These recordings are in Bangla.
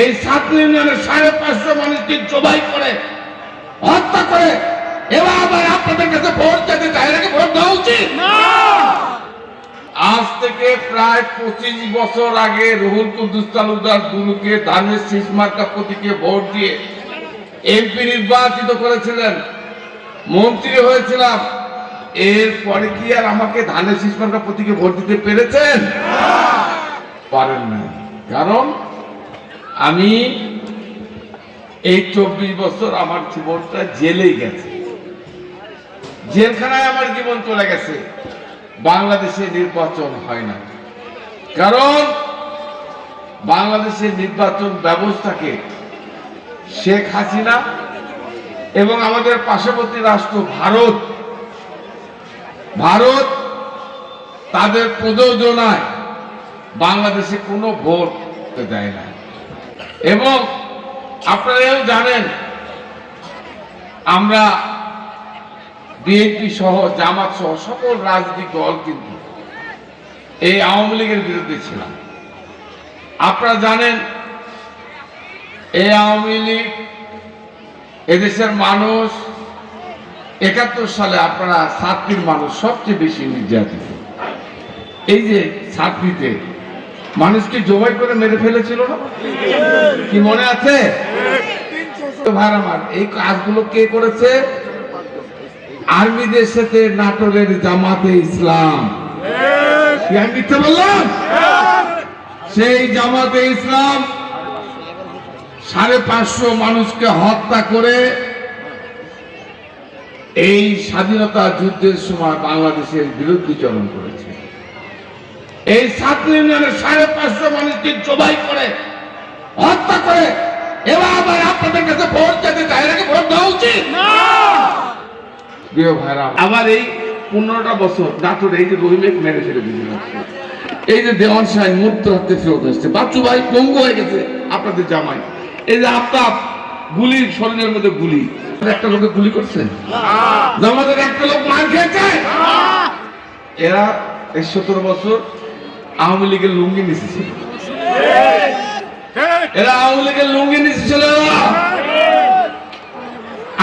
এই সাত ইউনিয়নের সাড়ে পাঁচশো মানুষকে জবাই করে হত্যা করে। এবার আবার আপনাদের কাছে ভোট চাইতে চাই নাকি ভোট দেওয়া উচিত? আজ থেকে প্রায় পঁচিশ বছর আগে রুহুল কুদ্দুস তালুকদার দুলুকে ধানের শীষ মার্কা প্রতীকে ভোট দিয়ে এমপি নির্বাচিত করেছিলেন। মন্ত্রী হয়েছিলাম। এরপরে কি আর আমাকে ধানের শীষ মার্কা প্রতীকে ভোট দিতে পেরেছেন? পারেন না কারণ আমি এই চব্বিশ বছর আমার জীবনটা জেলেই গেছে। জেলখানায় আমার জীবন চলে গেছে। বাংলাদেশে নির্বাচন হয় না। কারণ বাংলাদেশের নির্বাচন ব্যবস্থাকে শেখ হাসিনা এবং আমাদের পার্শ্ববর্তী রাষ্ট্র ভারত ভারত তাদের প্রযোজনায় বাংলাদেশে কোনো ভোট দেয় না। এবং আপনারাও জানেন, আমরা বিএনপি সহ জামাত সহ সকল রাজনৈতিক দল কিন্তু এই আওয়ামী লীগের বিরুদ্ধে ছিলাম। আপনারা জানেন, এই আওয়ামী লীগ এদেশের মানুষ, একাত্তর সালে আপনারা ছাত্রীর মানুষ সবচেয়ে বেশি নির্যাতিত। এই যে ছাত্রীতে মানুষকে জবাই করে মেরে ফেলেছিল না? কি মনে আছে? এই কাজগুলো কে করেছে? আর্মিদের সাথে নাটোরের জামাতে ইসলাম। বললাম? সেই জামাতে ইসলাম সাড়ে পাঁচশো মানুষকে হত্যা করে এই স্বাধীনতা যুদ্ধের সময় বাংলাদেশের বিরুদ্ধচরণ করেছে। এই সাত ইউনিয়নের সাড়ে পাঁচশো মানুষকে জবাই করে হত্যা করে এবার আবার আপনাদের কাছে ভোট চাই নাকি? ভোট দেওয়া উচিত? আবার এই পনেরোটা বছর নাটোর এই যে রহিমেক মেরে ফেলে দিয়েছিল এই যে দেওয়ান সাহেব মূর্ত হাতে ফেরত এসছে। বাচ্চু ভাই পঙ্গু হয়ে গেছে আপনাদের জামাই। এই যে আফতাব গুলি শরীরের মধ্যে গুলি। একটা লোকে গুলি করছে? একটা লোক মার খেয়েছে? এরা এই সতেরো বছর আওয়ামী লীগের লুঙ্গি নিচেছিল এরা আওয়ামী লীগের লুঙ্গি নিচেছিল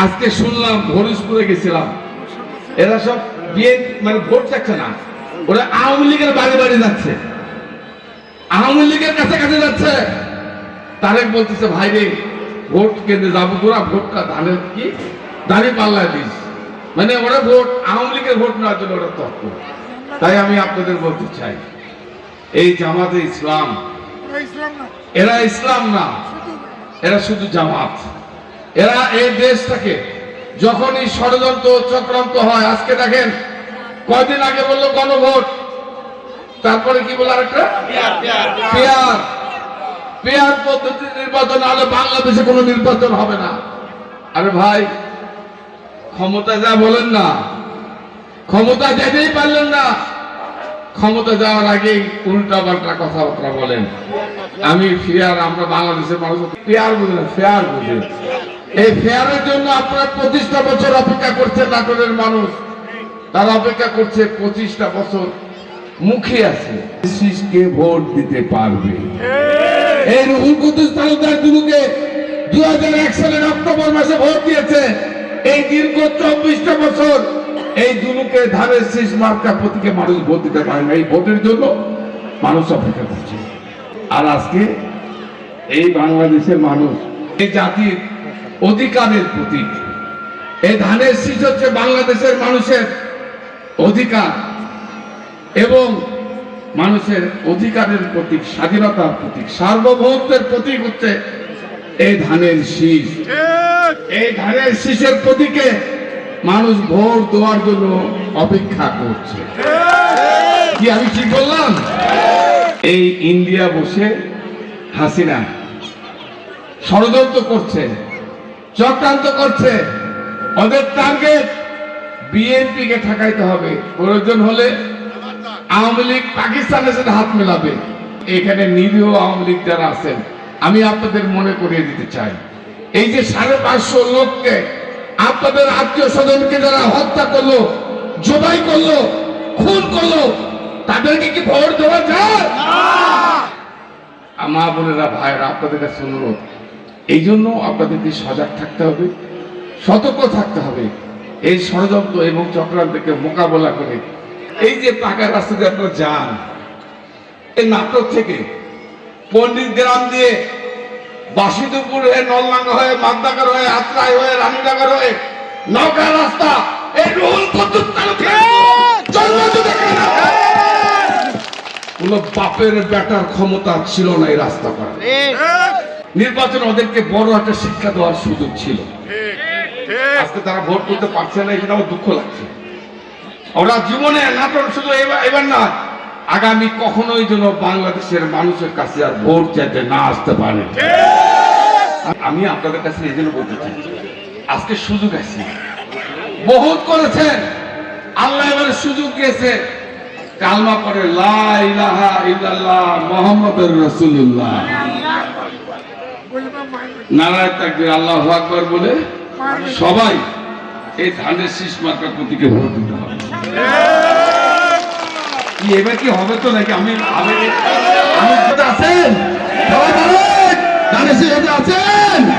আজকে শুনলাম হরিশপুরে গেছিলাম। এরা সব বিয়ে মানে ভোট চাচ্ছে না। ওরা আওয়ামী লীগের বাড়ি বাড়ি যাচ্ছে। আওয়ামী লীগের কাছে কাছে যাচ্ছে। তারেক বলতেছে ভাই রে ভোট কেন্দ্রে যাব তোরা? ভোটটা ধানের কি? দাঁড়িয়ে পাল্লায় দিস। মানে ওরা ভোট আওয়ামী লীগের ভোট নেওয়ার জন্য ওরা তর্ক তাই আমি আপনাদের বলতে চাই এই জামাতে ইসলাম। এরা ইসলাম না। এরা শুধু জামাত। এরা এই দেশটাকে যখনই ষড়যন্ত্র চক্রান্ত হয় আজকে দেখেন কয়দিন আগে বলল গণভোট। তারপরে কি বলে আরেকটা? Pair pair. পদ্ধতি নির্বাচন হলে বাংলাদেশে কোনো নির্বাচন হবে না। আরে ভাই ক্ষমতা যা বলেন না ক্ষমতা যেতেই পারলেন না। ক্ষমতা যাওয়ার আগেই উল্টা পাল্টা কথাবার্তা বলেন। আমি ফেয়ার আমরা বাংলাদেশের মানুষ ফেয়ার বুঝি না ফেয়ার বুঝি। এই ফেয়ারের জন্য আপনারা পঁচিশটা বছর অপেক্ষা করছে নাটোরের মানুষ। তারা অপেক্ষা করছে পঁচিশটা বছর মুখে আছে। শিশকে ভোট দিতে পারবে। এই রুহুল কুদ্দুস তালুকদার দুলুকে দু হাজার এক সালের অক্টোবর মাসে ভোট দিয়েছে। এই দীর্ঘ চব্বিশটা বছর এই দুলুকে ধানের শেষ মার্কা প্রতীকে মানুষ ভোট দিতে পারে না। এই ভোটের জন্য মানুষ অপেক্ষা করছে। আর আজকে এই বাংলাদেশের মানুষ, এই জাতির অধিকারের প্রতীক। এই ধানের শীষ হচ্ছে বাংলাদেশের মানুষের অধিকার এবং মানুষের অধিকারের প্রতীক, স্বাধীনতার প্রতীক, সার্বভৌমত্বের প্রতীক হচ্ছে এই ধানের শীষ। এই ধানের শীষের প্রতীকে মানুষ ভোট দেওয়ার জন্য অপেক্ষা করছে। কি আমি ঠিক বললাম? এই ইন্ডিয়া বসে হাসিনা ষড়যন্ত্র করছে, চক্রান্ত করছে। ওদের টার্গেট বিএনপি কে ঠেকাইতে হবে। প্রয়োজন হলে আওয়ামী লীগ পাকিস্তানের সাথে হাত মেলাবে। এখানে নিরীহ আওয়ামী লীগ যারা আছেন, আমি আপনাদের মনে করিয়ে দিতে চাই। এই যে সাড়ে পাঁচশো লোককে আপনাদের আত্মীয় স্বজনকে যারা হত্যা করল জবাই করল খুন করল তাদেরকে কি ভোট দেওয়া যায়? মা বোনেরা ভাইরা আপনাদের কাছে অনুরোধ এই জন্য আপনাদেরকে সজাগ থাকতে হবে সতর্ক থাকতে হবে। এই ষড়যন্ত্র এবং চক্রান্তকে মোকাবেলা করে এই যে পাকা রাস্তা দিয়ে আপনারা যান এই নাটক থেকে পণ্ডিত গ্রাম দিয়ে বাসিদুপুর হয়ে নললাঙ্গা হয়ে মাদ্দাকার হয়ে, আত্রাই হয়ে, রানীনগর হয়ে, নৌকা রাস্তা, এই বাপের বেটার ক্ষমতা ছিল না এই রাস্তা করা নির্বাচন ওদেরকে বড় একটা শিক্ষা দেওয়ার সুযোগ ছিল। আজকে তারা ভোট করতে পারছে না এখানে আমার দুঃখ লাগছে। ওরা জীবনে নাটক শুধু এবার না আগামী কখনোই যেন বাংলাদেশের মানুষের কাছে আর ভোট চাইতে না আসতে পারে আমি আপনাদের কাছে এই জন্য বলতে চাই, আজকে সুযোগ আছে। বহুত করেছেন। আল্লাহ এবারে সুযোগ দিয়েছে। কালমা পরে লা ইলাহা ইল্লাল্লাহ মুহাম্মাদুর রাসূলুল্লাহ। নারায় তাকবীর, আল্লাহু আকবার বলে সবাই এই ধানের শীষ মার্কার প্রতীকে ভোট দিতে হবে। এবার কি হবে তো নাকি? আমি আমি আমি আছেন সবাই বলুন ধানের শীষ আছেন